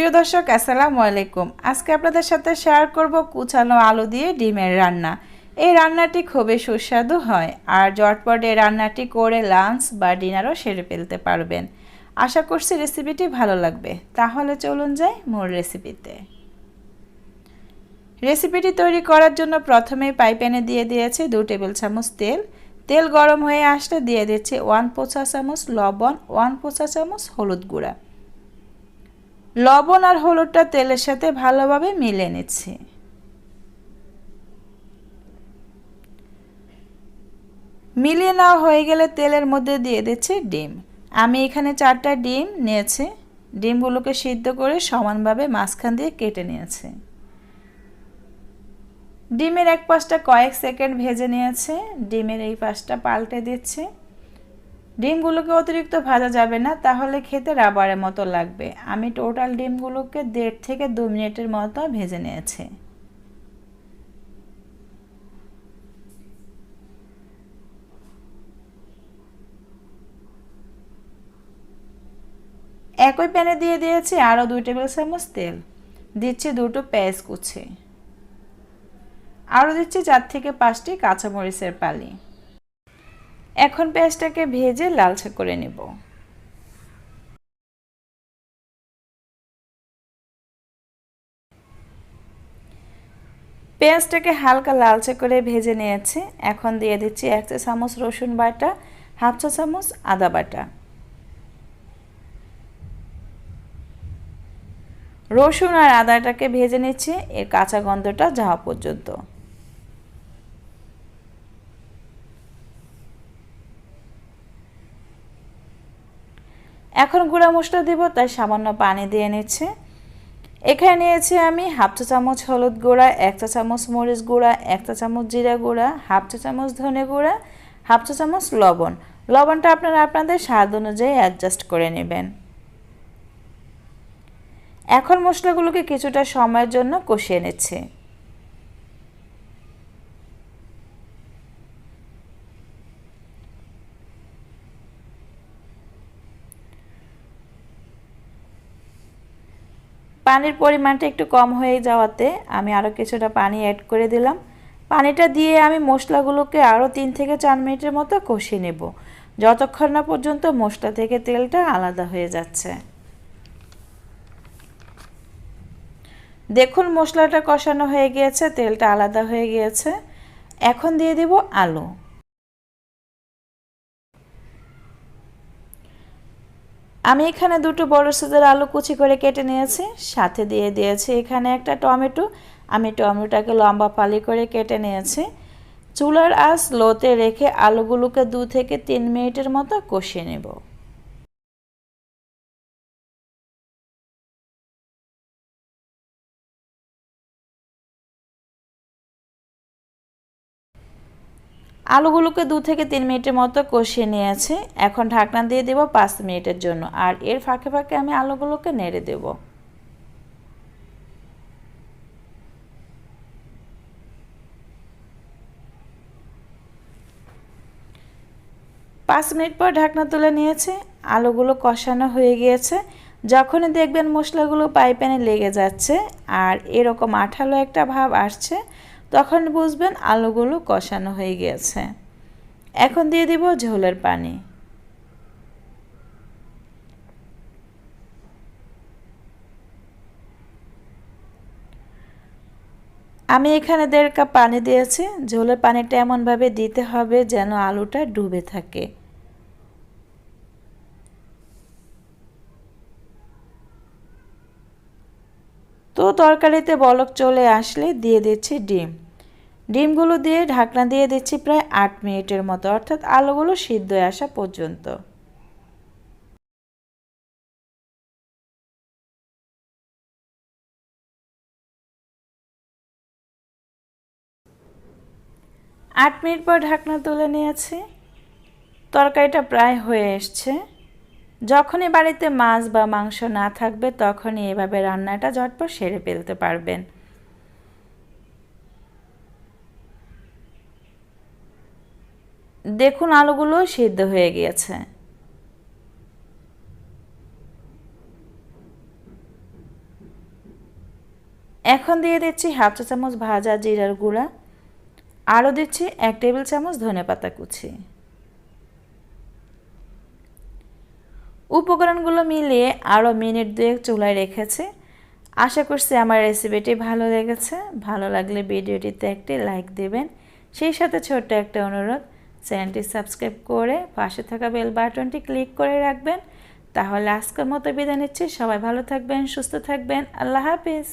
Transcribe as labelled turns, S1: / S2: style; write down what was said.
S1: প্রিয় দর্শক, আসসালামু আলাইকুম। আজকে আপনাদের সাথে শেয়ার করব কুচানো আলু দিয়ে ডিমের রান্না। এই রান্নাটি খুবই সুস্বাদু হয় আর জটপট এই রান্নাটি করে লাঞ্চ বা ডিনারও সেরে ফেলতে পারবেন। আশা করছি রেসিপিটি ভালো লাগবে। তাহলে চলুন যাই মূল রেসিপিতে রেসিপিটি তৈরি করার জন্য প্রথমেই পাইপ্যানে দিয়ে দিয়েছি দু টেবিল চামচ তেল। তেল গরম হয়ে আসলে দিয়ে দিচ্ছি ওয়ান পোচা চামচ লবণ ওয়ান পোচা চামচ হলুদ গুঁড়া। লবণ আর হলুদটা তেলের সাথে ভালোভাবে মিলে নিচ্ছি। মিলিয়ে নেওয়া হয়ে গেলে তেলের মধ্যে দিয়ে দিচ্ছি ডিম। আমি এখানে চারটা ডিম নিয়েছি। ডিমগুলোকে সিদ্ধ করে সমানভাবে মাঝখান দিয়ে কেটে নিয়েছি। ডিমের এক পাশটা কয়েক সেকেন্ড ভেজে নিয়েছে। ডিমের এই পাশটা পাল্টে দিচ্ছে। ডিমগুলোকে অতিরিক্ত ভাজা যাবে না, তাহলে খেতে রাবারের মতো লাগবে। আমি টোটাল ডিমগুলোকে দেড় থেকে দু মিনিটের মতো ভেজে নিয়েছি। একই প্যানে দিয়ে দিয়েছি আরও দুই টেবিল চামচ তেল। দিচ্ছি দুটো পেঁয়াজ কুচি। আরও দিচ্ছি চার থেকে পাঁচটি কাঁচামরিচের পালি। এখন পেঁয়াজটাকে ভেজে লালচে করে নেব। পেঁয়াজটাকে হালকা লালচে করে ভেজে নিয়েছি। এখন দিয়ে দিচ্ছি এক চা চামচ রসুন বাটা, হাফ চা চামচ আদা বাটা। রসুন আর আদাটাকে ভেজে নিচ্ছি, এর কাঁচা গন্ধটা যাওয়া পর্যন্ত। এখন গুঁড়া মশলা দিব, তাই সামান্য পানি দিয়ে নিচ্ছে। এখানে নিয়েছি আমি হাফ চা চামচ হলুদ গুঁড়া, এক চা চামচ মরিচ গুঁড়া, এক চা চামচ জিরা গুঁড়া, হাফ চা চামচ ধনে গুঁড়া, হাফ চা চামচ লবণ। লবণটা আপনারা আপনাদের স্বাদ অনুযায়ী অ্যাডজাস্ট করে নেবেন। এখন মশলাগুলোকে কিছুটা সময়ের জন্য কষিয়ে নিচ্ছে। পানির পরিমাণটা একটু কম হয়ে যাওয়াতে আমি আরও কিছুটা পানি অ্যাড করে দিলাম। পানিটা দিয়ে আমি মশলাগুলোকে আরও তিন থেকে চার মিনিটের মতো কষিয়ে নেব। যতক্ষণ না পর্যন্ত মশলা থেকে তেলটা আলাদা হয়ে যাচ্ছে। দেখুন মশলাটা কষানো হয়ে গিয়েছে, তেলটা আলাদা হয়ে গিয়েছে। এখন দিয়ে দেব আলু। আমি এখানে দুটো বড় সাইজের আলু কুচি করে কেটে নিয়েছি। সাথে দিয়ে দিয়েছি এখানে একটা টমেটো। আমি টমেটোটাকে লম্বা পালি করে কেটে নিয়েছি। চুলার আঁচ লোতে রেখে আলুগুলোকে দু থেকে তিন মিনিটের মতো কষিয়ে নেব। আলুগুলোকে দু থেকে তিন মিনিটের মতো কষিয়ে নিয়েছি। এখন ঢাকনা দিয়ে দেব পাঁচ মিনিটের জন্য। আর এর ফাঁকে ফাঁকে আমি আলুগুলোকে নেড়ে দেব। পাঁচ মিনিট পর ঢাকনা তুলে নিয়েছে। আলুগুলো কষানো হয়ে গিয়েছে। যখনই দেখবেন মশলাগুলো পাইপ্যানে লেগে যাচ্ছে আর এরকম আঠালো একটা ভাব আসছে তখন বুঝবেন আলুগুলো কষানো হয়ে গিয়েছে। এখন দিয়ে দিব ঝোলের পানি। আমি এখানে দেড় কাপ পানি দিয়েছি। ঝোলের পানিটা এমনভাবে দিতে হবে যেন আলুটা ডুবে থাকে। তো তরকারিতে বলক চলে আসলে দিয়ে দিচ্ছি ডিম। ডিমগুলো দিয়ে ঢাকনা দিয়ে দিচ্ছি প্রায় আট মিনিটের মতো, অর্থাৎ আলুগুলো সিদ্ধ আসা পর্যন্ত। আট মিনিট পর ঢাকনা তুলে নিয়েছি। তরকারিটা প্রায় হয়ে এসছে। যখনই বাড়িতে মাছ বা মাংস না থাকবে, তখনই এভাবে রান্নাটা ঝটপট সেরে ফেলতে পারবেন। দেখুন আলুগুলো সিদ্ধ হয়ে গিয়েছে। এখন দিয়ে দিচ্ছি হাফ চা চামচ ভাজা জিরার গুঁড়া। আরও দিচ্ছি এক টেবিল চামচ ধনে পাতা কুচি। উপকরণগুলো মিলিয়ে আরও মিনিট দুয়েক চুলায় রেখেছি। আশা করছি আমার রেসিপিটি ভালো লেগেছে। ভালো লাগলে ভিডিওটিতে একটি লাইক দেবেন। সেই সাথে ছোট্ট একটা অনুরোধ, চ্যানেলটি সাবস্ক্রাইব করে পাশে থাকা বেল বাটনটি ক্লিক করে রাখবেন। তাহলে আজকের মতো বিদায় নিচ্ছি। সবাই ভালো থাকবেন, সুস্থ থাকবেন। আল্লাহ হাফিজ।